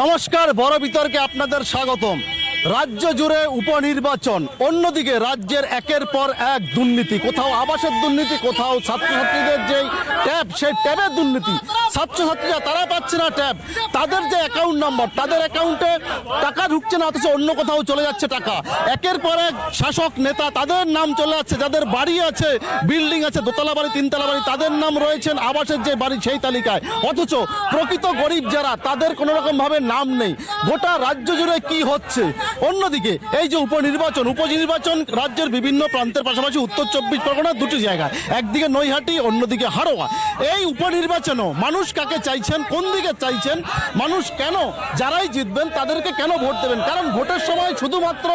নমস্কার বড় বিতর্কে আপনাদের স্বাগতম। রাজ্য জুড়ে উপনির্বাচন, অন্যদিকে রাজ্যের একের পর এক দুর্নীতি। কোথাও আবাসের দুর্নীতি, কোথাও ছাত্রছাত্রীদের যে ট্যাব, সেই ট্যাবের দুর্নীতি। ছাত্রছাত্রীরা তারা পাচ্ছে না ট্যাব। তাদের যে অ্যাকাউন্ট নাম্বার তাদের অ্যাকাউন্টে টাকা ঢুকছে না, অথচ অন্য কোথাও চলে যাচ্ছে টাকা। একের পর এক শাসক নেতা, তাদের নাম চলে যাচ্ছে যাদের বাড়ি আছে, বিল্ডিং আছে, দোতলা বাড়ি, তিনতলা বাড়ি, তাদের নাম রয়েছেন আবাসের যে বাড়ি, সেই তালিকায়। অথচ প্রকৃত গরিব যারা, তাদের কোনো রকম ভাবে নাম নেই। গোটা রাজ্য জুড়ে কি হচ্ছে? অন্যদিকে, এই যে উপনির্বাচন উপনির্বাচন রাজ্যের বিভিন্ন প্রান্তের পাশাপাশি উত্তর চব্বিশ পরগনার দুটি জায়গায়, একদিকে নৈহাটি, অন্যদিকে হাড়োয়া। এই উপনির্বাচনও মানুষ কাকে চাইছেন, কোন দিকে চাইছেন, মানুষ কেন, যারাই জিতবেন, তাদেরকে কেন ভোট দেবেন? কারণ ভোটের সময় শুধুমাত্র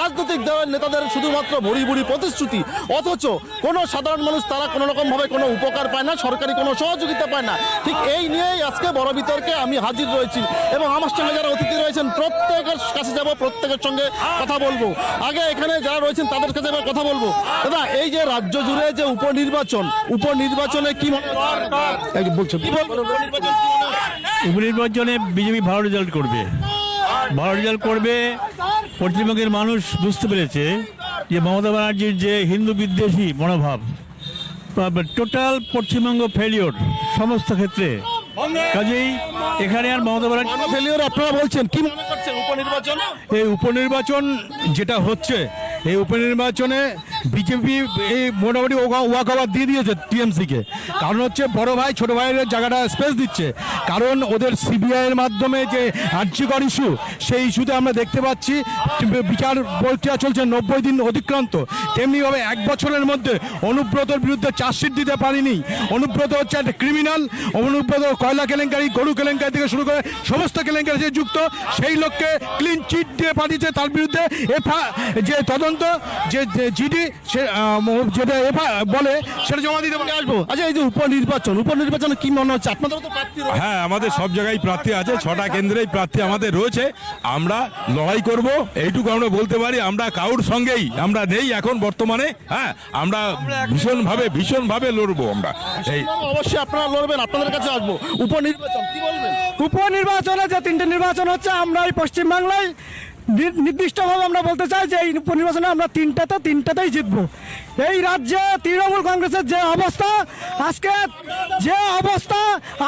রাজনৈতিক দলের নেতাদের শুধুমাত্র ভুড়ি ভুড়ি প্রতিশ্রুতি, অথচ কোনো সাধারণ মানুষ তারা কোনো রকমভাবে কোনো উপকার পায় না, সরকারি কোনো সহযোগিতা পায় না। ঠিক এই নিয়েই আজকে বড় বিতর্কে আমি হাজির রয়েছি এবং আমার সঙ্গে যারা অতিথি রয়েছেন, প্রত্যেকের কাছে যাব প্রত্যেকের সঙ্গে কথা বলব। আগে এখানে যারা রয়েছেন তাদের কাছে এবার কথা বলব। দাদা, এই যে রাজ্য জুড়ে যে উপনির্বাচন, উপনির্বাচনে কি বলছো? উপনির্বাচনে বিজেপি ভালো রেজাল্ট করবে। ভালো রেজাল্ট করবে পশ্চিমবঙ্গের মানুষ বুঝতে পেরেছে যে মমতা ব্যানার্জির যে হিন্দু বিদ্বেষী মনোভাব টোটাল পশ্চিমবঙ্গ ফেলিওর সমস্ত ক্ষেত্রে কাজেই এখানে আর মমতা ব্যানার্জি ফেলিওর আপনারা বলছেন কি মনে করছেন উপনির্বাচন? এই উপনির্বাচন যেটা হচ্ছে এই উপনির্বাচনে বিজেপি এই মোটামুটি ওয়াকাবার দিয়ে দিয়েছে টিএমসিকে। কারণ হচ্ছে বড় ভাই, ছোট ভাইয়ের জায়গাটা স্পেস দিচ্ছে। কারণ ওদের সিবিআইয়ের মাধ্যমে যে আর্যিকর ইস্যু সেই ইস্যুতে আমরা দেখতে পাচ্ছি, বিচার প্রক্রিয়া চলছে নব্বই দিন অতিক্রান্ত। তেমনিভাবে এক বছরের মধ্যে অনুব্রতর বিরুদ্ধে চার্জশিট দিতে পারিনি। অনুব্রত হচ্ছে একটা ক্রিমিনাল অনুব্রত কয়লা কেলেঙ্কারি, গরু কেলেঙ্কারি থেকে শুরু করে সমস্ত কেলেঙ্কারি যে যুক্ত, সেই লোককে ক্লিন চিট দিয়ে পাঠিয়েছে। তার বিরুদ্ধে এফআ যে তদন্ত, যে জিডি সে যেটা বলে সেটা জমা দিতে বলে আসব। আচ্ছা এই যে উপনির্বাচন উপনির্বাচনে কি মনে হচ্ছে? আপনাদের তো প্রার্থী হ্যাঁ আমাদের সব জায়গায় প্রার্থী আছে ছটা কেন্দ্রেই প্রার্থী আমাদের রয়েছে। আমরা লড়াই করব এইটুকু আমরা বলতে পারি আমরা কারোর সঙ্গেই আমরা নেই এখন বর্তমানে হ্যাঁ আমরা ভীষণভাবে ভীষণভাবে লড়বো আমরা। এই অবশ্যই আপনারা লড়বেন আপনাদের কাছে আসব। উপনির্বাচন কি বলবেন? উপনির্বাচনে যে তিনটে নির্বাচন হচ্ছে আমরা এই পশ্চিমবাংলায় নির্দিষ্টভাবে আমরা বলতে চাই যে এই উপনির্বাচনে আমরা তিনটাতে তিনটাতেই জিতবো। এই রাজ্যে তৃণমূল কংগ্রেসের যে অবস্থা, আজকে যে অবস্থা,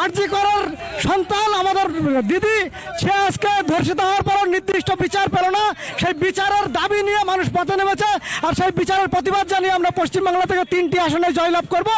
আরজি করার সন্তান আমাদের দিদি, সে আজকে ধর্ষিত হওয়ার পর নির্দিষ্ট বিচার পেল না। সেই বিচারের দাবি নিয়ে মানুষ পথে নেমেছে আর সেই বিচারের প্রতিবাদ জানিয়ে আমরা পশ্চিমবাংলা থেকে তিনটি আসনে জয়লাভ করব।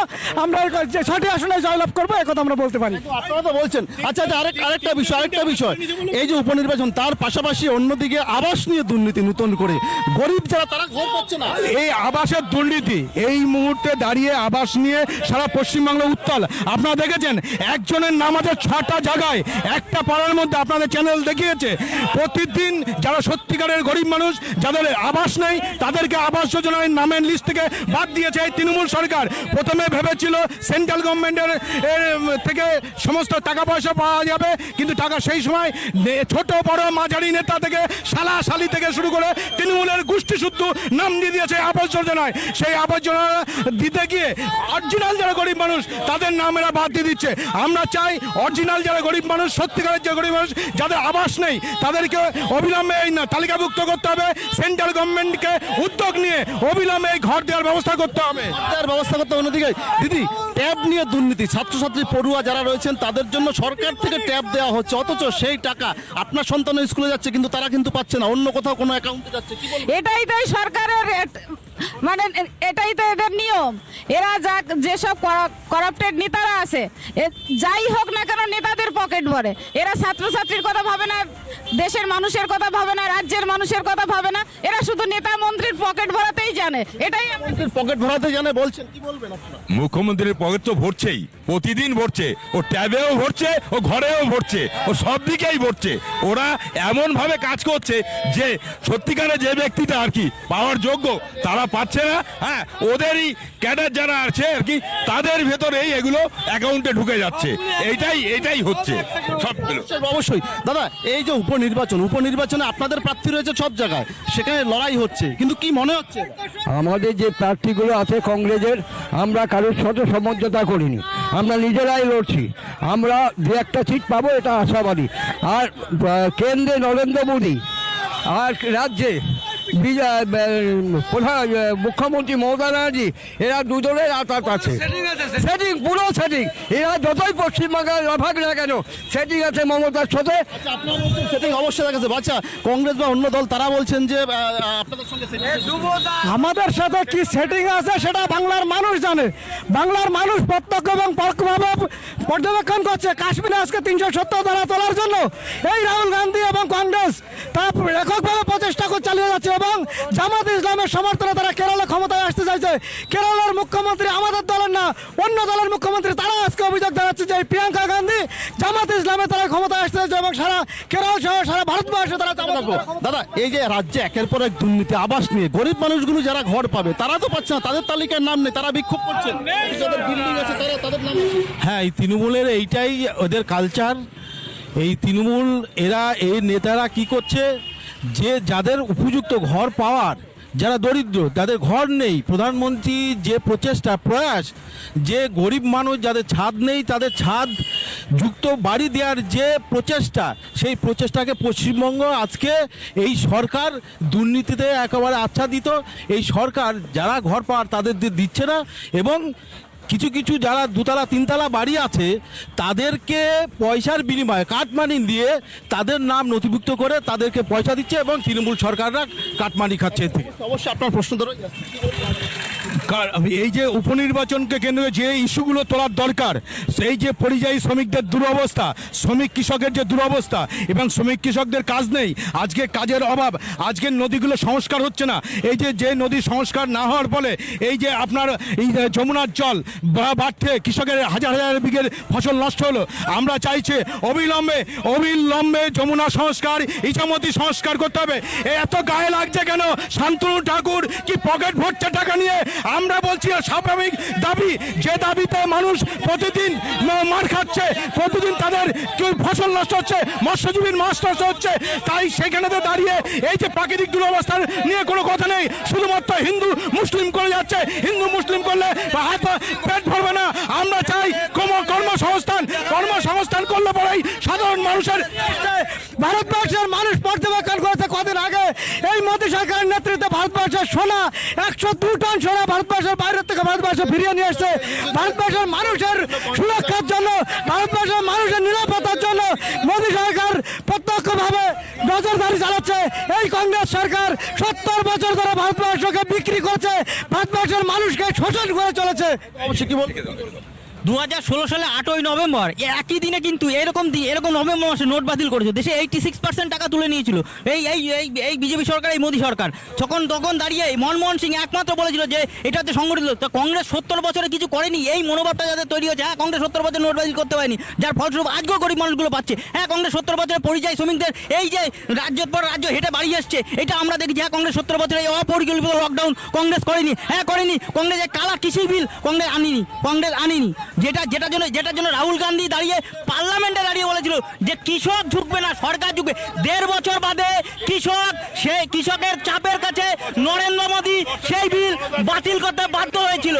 আমরা যে ছটি আসনে জয়লাভ করব একথা আমরা বলতে পারি। আপনারা তো বলছেন। আচ্ছা আরেক আরেকটা বিষয় আরেকটা বিষয়। এই যে উপনির্বাচন, তার পাশাপাশি অন্যদিকে আবাস নিয়ে দুর্নীতি নতুন করে। গরিব যারা, তারা ঘর পাচ্ছে না। এই আবাসের দুর্নীতি এই মুহূর্তে দাঁড়িয়ে আবাস নিয়ে সারা পশ্চিমবাংলা উত্তাল। আপনারা দেখেছেন, একজনের নাম আছে ছটা জায়গায়। একটা পাড়ার মধ্যে আপনাদের চ্যানেল দেখিয়েছে। প্রতিদিন যারা সত্যিকারের গরিব মানুষ, যাদের আবাস নেই, তাদেরকে আবাস যোজনার নামের লিস্ট থেকে বাদ দিয়েছে এই তৃণমূল সরকার। প্রথমে ভেবেছিল সেন্ট্রাল গভর্নমেন্টের থেকে সমস্ত টাকা পয়সা পাওয়া যাবে, কিন্তু টাকা সেই সময় ছোট, বড়, মাঝারি নেতা থেকে শালা শালি থেকে শুরু করে তৃণমূলের গোষ্ঠী শুদ্ধ নাম দিয়ে দিয়েছে আবাস যোজনায়। সেই আবাস আবর্জনা দিতে গিয়ে অরিজিনাল যারা গরিব মানুষ, তাদের নাম এরা বাদ দিয়ে দিচ্ছে। আমরা চাই অরিজিনাল যারা গরিব মানুষ, সত্যিকারের যে গরিব মানুষ, যাদের আবাস নেই, তাদেরকে অবিলম্বে এই তালিকাভুক্ত করতে হবে। সেন্ট্রাল গভর্নমেন্টকে উদ্যোগ নিয়ে অবিলম্বে এই ঘর দেওয়ার ব্যবস্থা করতে হবে। ব্যবস্থা করতে হবে অন্যদিকে। দিদি ট্যাব নিয়ে দুর্নীতি। ছাত্রছাত্রী পড়ুয়া যারা রয়েছেন তাদের জন্য সরকার থেকে ট্যাব দেওয়া হচ্ছে। অথচ সেই টাকা আপনার সন্তান স্কুলে যাচ্ছে কিন্তু তারা কিন্তু পাচ্ছে না। অন্য কোথাও কোনো অ্যাকাউন্টে যাচ্ছে। এটাই তো সরকারের মানে এটাই তো এদের নিয়ম। এরা যা যেসব করাপ্টেড নেতারা আছে যাই হোক না কেন নেতাদের পকেট ভরে। এরা ছাত্রছাত্রীর কথা ভাবে না দেশের মানুষের কথা ভাবে না রাজ্যের মানুষের কথা ভাবে না। এরা শুধু নেতা মন্ত্রীর পকেট ভরাতেই জানে। এটাই পকেট ভরাতে জানে বলছেন কি বলবেন আপনারা? মুখ্যমন্ত্রীর পকেট তো ভরছেই, প্রতিদিন ভরছে, ও ট্যাবেও ভরছে, ও ঘরেও ভরছে, ও সব দিকেই ভরছে। ওরা এমন ভাবে কাজ করছে যে সত্যিকারে যে ব্যক্তিটা আর কি পাওয়ার যোগ্য, তারা পাচ্ছে না হ্যাঁ ওদেরই ক্যাডার যারা আছে আর কি তাদের ভেতরেই এগুলো অ্যাকাউন্টে ঢুকে যাচ্ছে। এইটাই এটাই হচ্ছে সবগুলো অবশ্যই। দাদা এই যে উপনির্বাচন উপনির্বাচনে আপনাদের প্রার্থী রয়েছে সব জায়গায় সেখানে লড়াই হচ্ছে কিন্তু কি মনে হচ্ছে? আমাদের যে প্রার্থীগুলো আছে কংগ্রেসের আমরা কারোর সাথে সমঝোতা করিনি। আমরা নিজেরাই লড়ছি। আমরা দু একটা সিট পাবো এটা আশাবাদী। আর কেন্দ্রে নরেন্দ্র মোদী আর রাজ্যে মুখ্যমন্ত্রী মমতা ব্যানার্জি এরা দুজনের আতাত আছে। সেটিং পুরো সেটিং এরা যতই পশ্চিমবাংলায় লাফাক না কেন সেটিং আছে মমতার সাথে। আপনারা বলছেন সেটাই অবশ্যই দেখা যাচ্ছে আচ্ছা কংগ্রেস বা অন্য দল তারা বলছেন যে আপনাদের সঙ্গে আমাদের সাথে কি সেটিং আছে সেটা বাংলার মানুষ জানে। বাংলার মানুষ প্রত্যক্ষ এবং পরোক্ষভাবে পর্যবেক্ষণ করছে কাশ্মীরে আজকে তিনশো সত্তর ধারা তোলার জন্য। এই রাহুল গান্ধী এবং কংগ্রেস তারা এককভাবে প্রচেষ্টা করে চালিয়ে যাচ্ছে এবং জামাত ইসলামের সমর্থনে তারা কেরলে ক্ষমতায় আসতে চাইছে। কেরলের মুখ্যমন্ত্রী আমাদের দলের না অন্য দলের মুখ্যমন্ত্রী তারা আজকে অভিযোগ জানাচ্ছে যে প্রিয়াঙ্কা গান্ধী জামাত ইসলামে তারা ক্ষমতায় আসতে চাইছে এবং সারা কেরল সহ সারা ভারতবর্ষে তারা। দাদা এই যে রাজ্যে একের পর এক দুর্নীতি আবাস নিয়ে গরিব মানুষগুলো যারা ঘর পাবে তারা তো পাচ্ছে না তাদের তালিকায় নাম নেই তারা বিক্ষোভ করছেন যাদের বিল্ডিং আছে তারা তাদের নাম হ্যাঁ এই তৃণমূলের এইটাই ওদের কালচার এই তৃণমূল এরা এই নেতারা কি করছে? যে যাদের উপযুক্ত ঘর পাওয়ার যারা দরিদ্র, যাদের ঘর নেই, প্রধানমন্ত্রী যে প্রচেষ্টা, প্রয়াস, যে গরিব মানুষ যাদের ছাদ নেই, তাদের ছাদ যুক্ত বাড়ি দেওয়ার যে প্রচেষ্টা, সেই প্রচেষ্টাকে পশ্চিমবঙ্গ আজকে এই সরকার দুর্নীতিতে একেবারে আচ্ছাদিত। এই সরকার যারা ঘর পাওয়ার তাদের দিচ্ছে না এবং কিছু কিছু যারা দুতলা, তিনতলা বাড়ি আছে, তাদেরকে পয়সার বিনিময়ে কাটমানি দিয়ে তাদের নাম নথিভুক্ত করে তাদেরকে পয়সা দিচ্ছে এবং তৃণমূল সরকাররা কাটমানি খাচ্ছে অবশ্যই আপনার প্রশ্ন। কার- এই যে উপনির্বাচনকে কেন্দ্র যে ইস্যুগুলো তোলার দরকার, সেই যে পরিযায়ী শ্রমিকদের দুরবস্থা, শ্রমিক কৃষকের যে দুরবস্থা এবং শ্রমিক কৃষকদের কাজ নেই, আজকে কাজের অভাব আজকের নদীগুলো সংস্কার হচ্ছে না। এই যে যে নদী সংস্কার না হওয়ার ফলে এই যে আপনার এই যমুনার জল বাড়তে কৃষকের হাজার হাজার বিঘের ফসল নষ্ট হলো, আমরা চাইছে অবিলম্বে অবিলম্বে যমুনা সংস্কার, ইছামতি সংস্কার করতে হবে। এত গায়ে লাগছে কেন? শান্তনু ঠাকুর কি পকেট ভরছে টাকা নিয়ে? আমরা বলছি স্বাভাবিক দাবি, যে দাবিতে মানুষ প্রতিদিন মার খাচ্ছে, প্রতিদিন তাদের ফসল নষ্ট হচ্ছে, মৎস্যজীবীর মাছ নষ্ট হচ্ছে, তাই সেখানেতে দাঁড়িয়ে এই যে প্রাকৃতিক দুরবস্থার নিয়ে কোনো কথা নেই, শুধুমাত্র হিন্দু মুসলিম করে যাচ্ছে, হিন্দু মুসলিম করলে হাত পেট ভরবে না। আমরা চাই কর্ম- কর্মসংস্থান কর্মসংস্থান করলে পরেই সাধারণ মানুষের ভারতবর্ষের মানুষ পর্যবেক্ষণ করেছে কদিন আগে, এই মোদী সরকারের নেতৃত্বে ভারতবর্ষের সোনা, একশো দু টন সোনা ভারতবর্ষের বাইরের থেকে ভারতবর্ষে ফিরিয়ে নিয়ে এসছে। ভারতবর্ষের মানুষের সুরক্ষার জন্য, ভারতবর্ষের মানুষের নিরাপত্তার জন্য মোদী সরকার প্রত্যক্ষভাবে নজরদারি চালাচ্ছে। এই কংগ্রেস সরকার সত্তর বছর ধরে ভারতবর্ষকে বিক্রি করছে, ভারতবর্ষের মানুষকে শোষণ করে চলেছে। অবশ্যই কি দু হাজার ষোলো সালে আটই নভেম্বর একই দিনে কিন্তু এরকম এরকম নভেম্বর মাসে নোট বাতিল করেছে। দেশে এইটি সিক্স পার্সেন্ট টাকা তুলে নিয়েছিল। এই এই এই এই বিজেপি সরকার, এই মোদী সরকার। তখন তখন দাঁড়িয়ে মনমোহন সিং একমাত্র বলেছিল যে এটা হচ্ছে সংগঠিত তো কংগ্রেস সত্তর বছরে কিছু করেনি। এই মনোভাবটা যাদের তৈরি হয়েছে হ্যাঁ কংগ্রেস সত্তর বছর নোট বাতিল করতে পারেনি। যার ফলস্বরূপ আজকেও গরিব মানুষগুলো পাচ্ছে। হ্যাঁ কংগ্রেস সত্তর বছরে পরিযায়ী শ্রমিকদের এই যে রাজ্যের পর রাজ্য হেঁটে বাড়িয়ে এসছে এটা আমরা দেখি হ্যাঁ কংগ্রেস সত্তর বছরে এই অপরিকল্পিত লকডাউন কংগ্রেস করেনি। হ্যাঁ করেনি। কংগ্রেস এই কালা কৃষি বিল কংগ্রেস আনিনি। কংগ্রেস আনিনি। যেটা যেটার জন্য যেটার জন্য রাহুল গান্ধী দাঁড়িয়ে পার্লামেন্টে দাঁড়িয়ে বলেছিল যে কৃষক ঝুঁকবে না, সরকার ঝুঁকবে। দেড় বছর বাদে কৃষক সেই কৃষকের চাপের কাছে নরেন্দ্র মোদী সেই বিল বাতিল করতে বাধ্য হয়েছিল।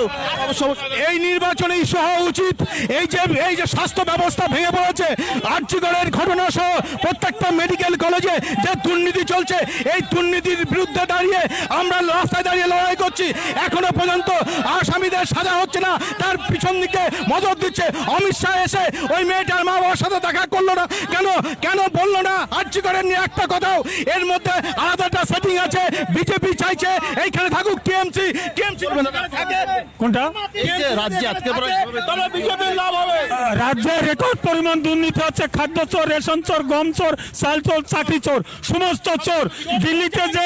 এই নির্বাচনে ইস্যু হওয়া উচিত। এই যে এই যে স্বাস্থ্য ব্যবস্থা ভেঙে পড়েছে, আর্যগড়ের ঘটনা সহ প্রত্যেকটা মেডিকেল কলেজে যে দুর্নীতি চলছে, এই দুর্নীতির বিরুদ্ধে দাঁড়িয়ে আমরা রাস্তায় দাঁড়িয়ে লড়াই করছি। এখনও পর্যন্ত আসামিদের সাজা হচ্ছে না, তার পিছন দিকে মদত দিচ্ছে। অমিত শাহ এসে ওই মেয়েটার মা বাবার সাথে দেখা করল না। কেন? কেন বলল না? আর্যগড়ের নিয়ে একটা কথাও। এর মধ্যে আলাদা একটা সেটিং আছে। বিজেপি চাইছে এইখানে থাকুক টিএমসি। টিএমসি কোনটা? রাজ্যে? আজকে বিজেপির লাভ হবে। রাজ্যে রেকর্ড পরিমাণ দুর্নীতি হচ্ছে খাদ্য চোর রেশন চোর গম চোর চাল চোর চাকরি চোর সমস্ত চোর। দিল্লিতে যে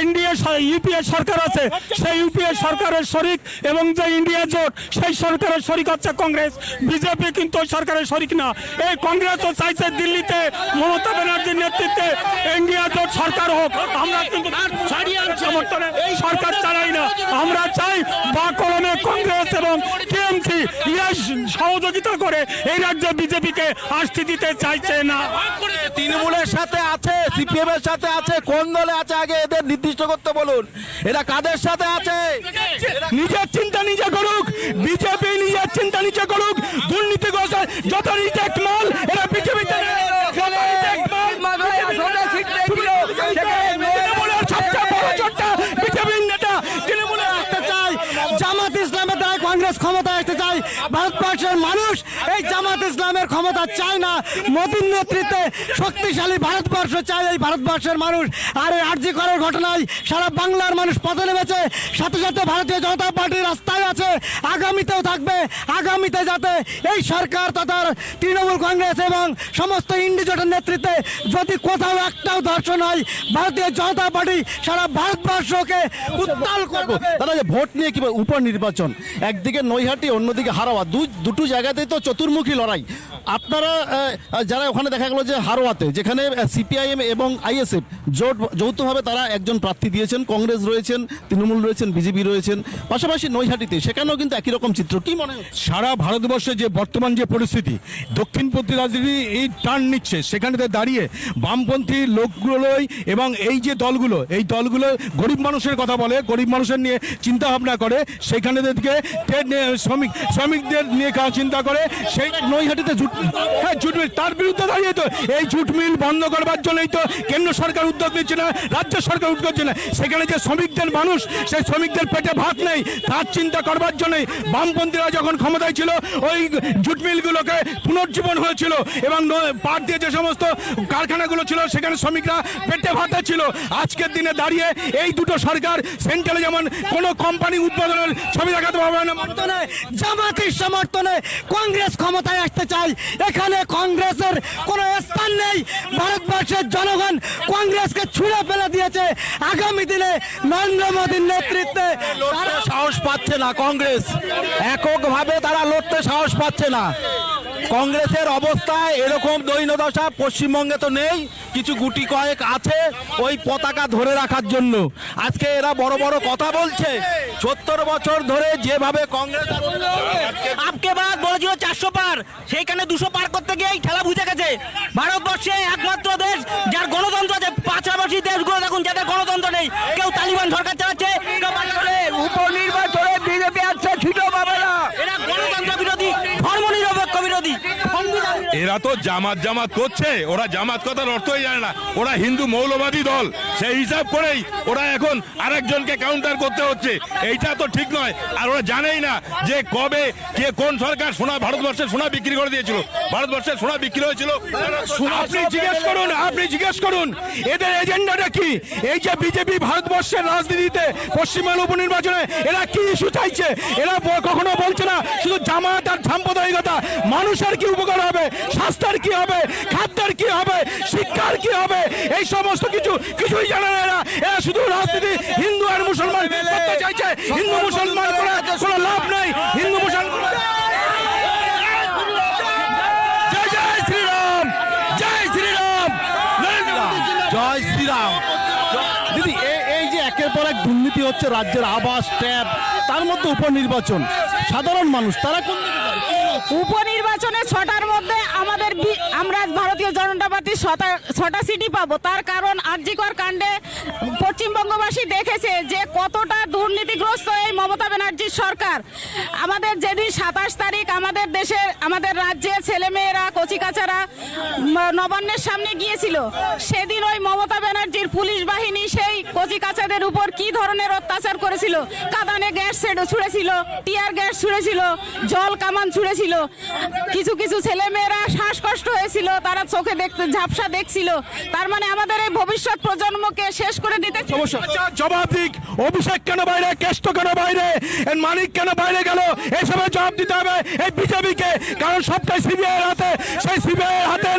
এনডিএ ইউপিএ সরকার আছে সেই ইউপিএ সরকারের শরিক এবং যে ইন্ডিয়া জোট সেই সরকারের শরিক হচ্ছে কংগ্রেস বিজেপি কিন্তু সরকারের শরিক না। এই কংগ্রেসও চাইছে দিল্লিতে মমতা ব্যানার্জির নেতৃত্বে ইন্ডিয়া জোট সরকার হোক। আমরা কিন্তু সমর্থনে এই সরকার সরকার চালাই না। আমরা চাই বা কলমে কংগ্রেস এবং টিএমসি ইয়ে সহযোগিতা করে এই রাজ্যে বিজেপিকে আসতে দিতে চাইছে না। তৃণমূলের সাথে আছে সিপিএম এর সাথে আছে কোন দলে আছে আগে এদের নির্দিষ্ট করতে বলুন। এরা কাদের সাথে আছে? নিজের চিন্তা নিজে করুক। বিজেপি নিজের চিন্তা নিজে করুক। দুর্নীতি যত রিজেক্ট মাল এরা বিজেপিতে নেতা তৃণমূলের আসতে চাই জামাত ইসলামের দ্বারা কংগ্রেস ক্ষমতায় আসতে ভারতবর্ষের মানুষ, এই জামাত ইসলামের ক্ষমতা চায় না। মোদীর নেতৃত্বে শক্তিশালী ভারতবর্ষ চায় এই ভারতবর্ষের মানুষ। আর এই আর্জি করার ঘটনায় সারা বাংলার মানুষ পথে নেমেছে। সাথে সাথে ভারতীয় জনতা পার্টি রাস্তায় আছে। আগামীতেও থাকবে। আগামীতে যাতে এই সরকার তথা তৃণমূল কংগ্রেস এবং সমস্ত ইন্ডিজোটের নেতৃত্বে যদি কোথাও একটাও দর্শন হয়, ভারতীয় জনতা পার্টি সারা ভারতবর্ষকে উত্তাল করবে। দাদা যে ভোট নিয়ে কি উপনির্বাচন। একদিকে নৈহাটি, অন্যদিকে হারোয়া দু দুটো জায়গাতেই তো চতুর্মুখী লড়াই। আপনারা যারা ওখানে দেখা গেল যে হারোয়াতে, যেখানে সিপিআইএম এবং আইএসএফ জোট, যৌথভাবে তারা একজন প্রার্থী দিয়েছেন, কংগ্রেস রয়েছেন, তৃণমূল রয়েছেন, বিজেপি রয়েছেন, পাশাপাশি নৈহাটিতে, সেখানেও কিন্তু একই রকম চিত্র। কি মনে সারা ভারতবর্ষে যে বর্তমান যে পরিস্থিতি, দক্ষিণপন্থী রাজনীতি এই টার্ন নিচ্ছে। সেখানে দাঁড়িয়ে বামপন্থী লোকগুলোই এবং এই যে দলগুলো, এই দলগুলো গরিব মানুষের কথা বলে, গরিব মানুষের নিয়ে চিন্তা ভাবনা করে সেখানে দিকে শ্রমিক শ্রমিকদের নিয়ে চিন্তা করে? সেই নৈহাটিতে জুট হ্যাঁ জুট মিল। তার বিরুদ্ধে দাঁড়িয়ে তো এই জুট মিল বন্ধ করবার জন্যই তো কেন্দ্র সরকার উদ্যোগ নিচ্ছে না, রাজ্য সরকার উদ্যোগ নিচ্ছে না। সেখানে যে শ্রমিকদের মানুষ, সেই শ্রমিকদের পেটে ভাত নেই, তার চিন্তা করবার জন্যই বামপন্থীরা যখন ক্ষমতায় ছিল, ওই জুট মিলগুলোকে পুনর্জীবন হয়েছিল এবং পাট দিয়ে যে সমস্ত কারখানাগুলো ছিল, সেখানে শ্রমিকরা পেটে ভাতা ছিল। আজকের দিনে দাঁড়িয়ে এই দুটো সরকার সেন্ট্রালে যেমন কোনো কোম্পানি উৎপাদনের ছবি দেখাতে পারবে না জামাতের সমর্থনে কংগ্রেস ক্ষমতায় আসতে চাই। এখানে কংগ্রেসের কোনো স্থান নেই। ভারতবর্ষের জনগণ কংগ্রেসকে ছুঁড়ে ফেলে দিয়েছে। আগামী দিনে নরেন্দ্র মোদীর নেতৃত্বে সাহস পাচ্ছে না কংগ্রেস। এককভাবে তারা লড়তে সাহস পাচ্ছে না। কংগ্রেসের অবস্থায় এরকম দৈন্যদশা, পশ্চিমবঙ্গে তো নেই, কিছু গুটি কয়েক আছে ওই পতাকা ধরে রাখার জন্য। আজকে এরা বড় বড় কথা বলছে, সত্তর বছর ধরে যেভাবে কংগ্রেস আপকে বাদ বলেছিল চারশো পার, সেইখানে দুশো পার করতে গিয়েই ঠেলা বুঝে গেছে। ভারতবর্ষে একমাত্র দেশ যার গণতন্ত্র আছে পাঁচরাবাসী দেশগুলো দেখুন, যাদের গণতন্ত্র নেই, কেউ তালিবান সরকার চালাচ্ছে কেউ বাংলাদেশে উপনির্বাচনে বিজেপি আসছে ছিটো পাবে না এরা গণতন্ত্র বিরোধী ধর্ম নিরপেক্ষ বিরোধী সংবিধান এরা তো জামাত জামাত করছে, ওরা জামাত কথার অর্থই জানে না। ওরা হিন্দু মৌলবাদী দল, সেই হিসাব করেই ওরা এখন আরেকজনকে কাউন্টার করতে হচ্ছে। এইটা তো ঠিক নয়। আর ওরা জানেই না যে কবে, কে কোন সরকার সোনা ভারতবর্ষের সোনা বিক্রি করে দিয়েছিল। ভারতবর্ষের সোনা বিক্রি হয়েছিল। আপনি জিজ্ঞেস করুন, আপনি জিজ্ঞেস করুন, এদের এজেন্ডাটা কি? এই যে বিজেপি ভারতবর্ষের রাজনীতিতে পশ্চিমবঙ্গ উপনির্বাচনে এরা কি ইস্যু চাইছে? এরা কখনো বলছে না, শুধু জামাত আর সাম্প্রদায়িকতা, মানুষের কি উপকার হবে? স্বাস্থ্যের কি হবে? খাদ্যের কি হবে? শিক্ষার কি হবে? এই সমস্ত কিছু কিছুই জানে না এরা। শুধু রাজনীতি হিন্দু আর মুসলমান করতে চাইছে। হিন্দু মুসলমান করে কোনো লাভ নেই। হিন্দু মুসলমান জয় জয় শ্রীরাম জয় শ্রীরাম। জয় শ্রীরাম। দিদি এ- এই যে একের পর এক দুর্নীতি হচ্ছে রাজ্যের আবাস ট্যাব তার মধ্যে উপনির্বাচন। সাধারণ মানুষ তারা কোন দিকে যায়? উপনির্বাচনে ছটার মধ্যে আমাদের আমরা ভারতীয় জনতা পার্টি ছটা সিটি পাবো। তার কারণ আরজিকর কাণ্ডে পশ্চিমবঙ্গবাসী দেখেছে যে কতটা দুর্নীতিগ্রস্ত এই মমতা ব্যানার্জির সরকার। আমাদের যেদিন সাতাশ তারিখ আমাদের দেশে, আমাদের রাজ্যের ছেলেমেয়েরা, কচিকাচারা নবান্নের সামনে গিয়েছিল। সেদিন ওই মমতা ব্যানার্জির পুলিশ বাহিনী সেই কচিকাচাদের উপর কি ধরনের অত্যাচার করেছিল? কাদানে গ্যাস ছুঁড়েছিল, টিয়ার গ্যাস ছুঁড়েছিল, জল কামান ছুঁড়েছিল। কিছু কিছু ছেলে মেয়েরা শ্বাসকষ্ট হয়েছিল তারা চোখে দেখতে ঝাপসা দেখছিল। তার মানে আমাদের এই ভবিষ্যৎ প্রজন্মকে শেষ করে দিতে আচ্ছা, জবাব দিক অভিষেক কেন বাইরে কেষ্ট কেন বাইরে মানিক কেন বাইরে গেল এসবের জবাব দিতে হবে এই বিজেপিকে কারণ সবটাই সিবিআই হাতে সেই সিবিআই হাতের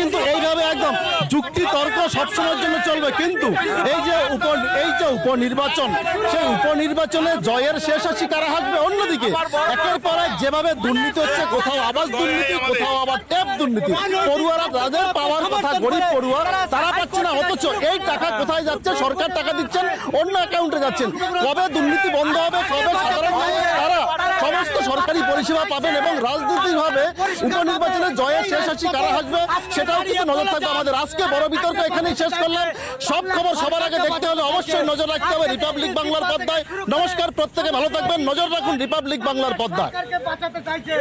কিন্তু এইভাবে একদম যুক্তি তর্ক সবসময়ের জন্য চলবে কিন্তু এই যে উপ এই যে উপনির্বাচন সেই উপনির্বাচনে জয়ের শেষ হাসি কারা হাসবে অন্যদিকে, একের পর এক যেভাবে দুর্নীতি হচ্ছে, কোথাও আবাস দুর্নীতি, কোথাও আবার ট্যাপ দুর্নীতি। পড়ুয়ারা তাদের পাওয়ার কথা, গরিব পড়ুয়া তারা পাচ্ছে না, অথচ এই টাকা কোথায় যাচ্ছে? সরকার টাকা দিচ্ছেন, অন্য অ্যাকাউন্টে যাচ্ছেন। কবে দুর্নীতি বন্ধ হবে, কবে সাধারণ তারা সমস্ত সরকারি পরিষেবা পাবেন এবং রাজনৈতিকভাবে উপনির্বাচনে জয়ের শেষ হাসি কারা হাসবে সেটাও কিন্তু নজর থাকবে আমাদের। আজকে বড় বিতর্ক এখানেই শেষ করলাম। সব খবর সবার আগে দেখতে হলে অবশ্যই নজর রাখতে হবে রিপাবলিক বাংলার পর্দায়। নমস্কার প্রত্যেকে ভালো থাকবেন। নজর রাখুন রিপাবলিক বাংলার চাইছে।